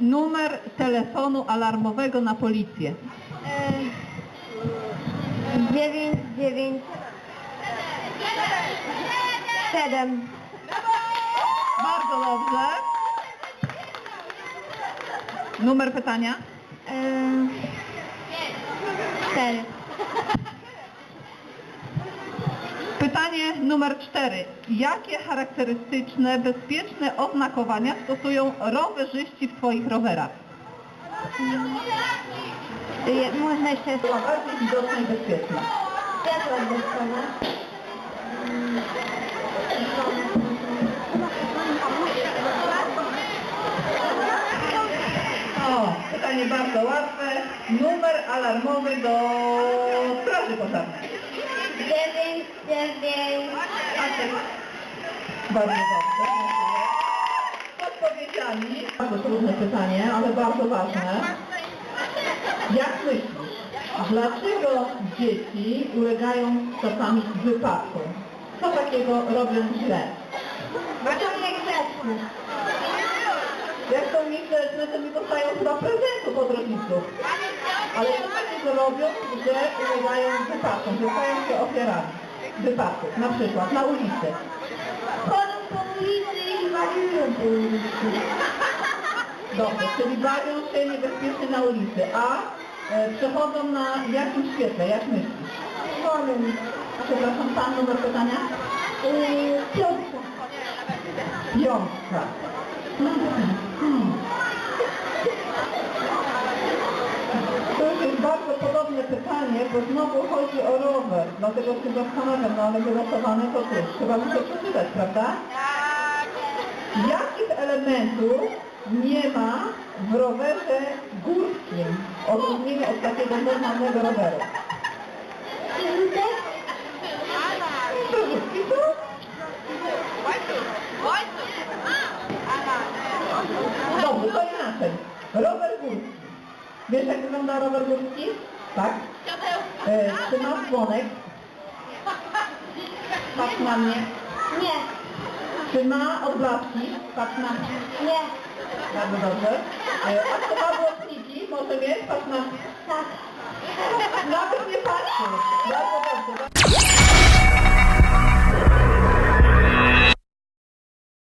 numer telefonu alarmowego na policję. 99 7 Bardzo dobrze. Numer pytania? 4 Pytanie numer cztery. Jakie charakterystyczne, bezpieczne oznakowania stosują rowerzyści w swoich rowerach? Je, można jeszcze Była bardziej widoczna i odbłyskowe. O, pytanie bardzo łatwe. Numer alarmowy do straży pożarnej. Dziewięć, dziewięć. Bardzo dobrze. dziękuję. Odpowiedziami. Bardzo trudne pytanie, ale bardzo ważne. Jak myślisz, dlaczego dzieci ulegają czasami wypadkom? Co takiego robią źle? Bo to niegrzeczne. Jak to mi grzeczne, to mi dostają chyba prezentów od rodziców. Ale co takiego robią, że ulegają wypadkom, że stają się ofiarami wypadków? Na przykład na ulicy. Chodzą po ulicy i wariują po ulicy. Dobrze, czyli bawią się niebezpiecznie na ulicy, a e, przechodzą na jakim świetle, jak myślisz? Wolnym. Przepraszam, pan numer pytania? Yy, piątka. Piątka. Hmm, hmm. To już jest bardzo podobne pytanie, bo znowu chodzi o rower, dlatego się zastanawiam, no ale wylosowane to też. Trzeba muszę przeczytać, prawda? Jakich elementów nie ma w rowerze górskim, odróżnieniu od takiego normalnego roweru? Przerzutki są? Dobrze, to inaczej. Rower górski. Wiesz jak wygląda rower górski? Tak? E, trzyma dzwonek. Patrz na mnie. Nie. Trzyma odblaski. Patrz na mnie. Nie. Bardzo dobrze. E, a trzyma włosniki. Może mieć? Patrz na mnie. Tak. Nawet nie patrzy. Bardzo.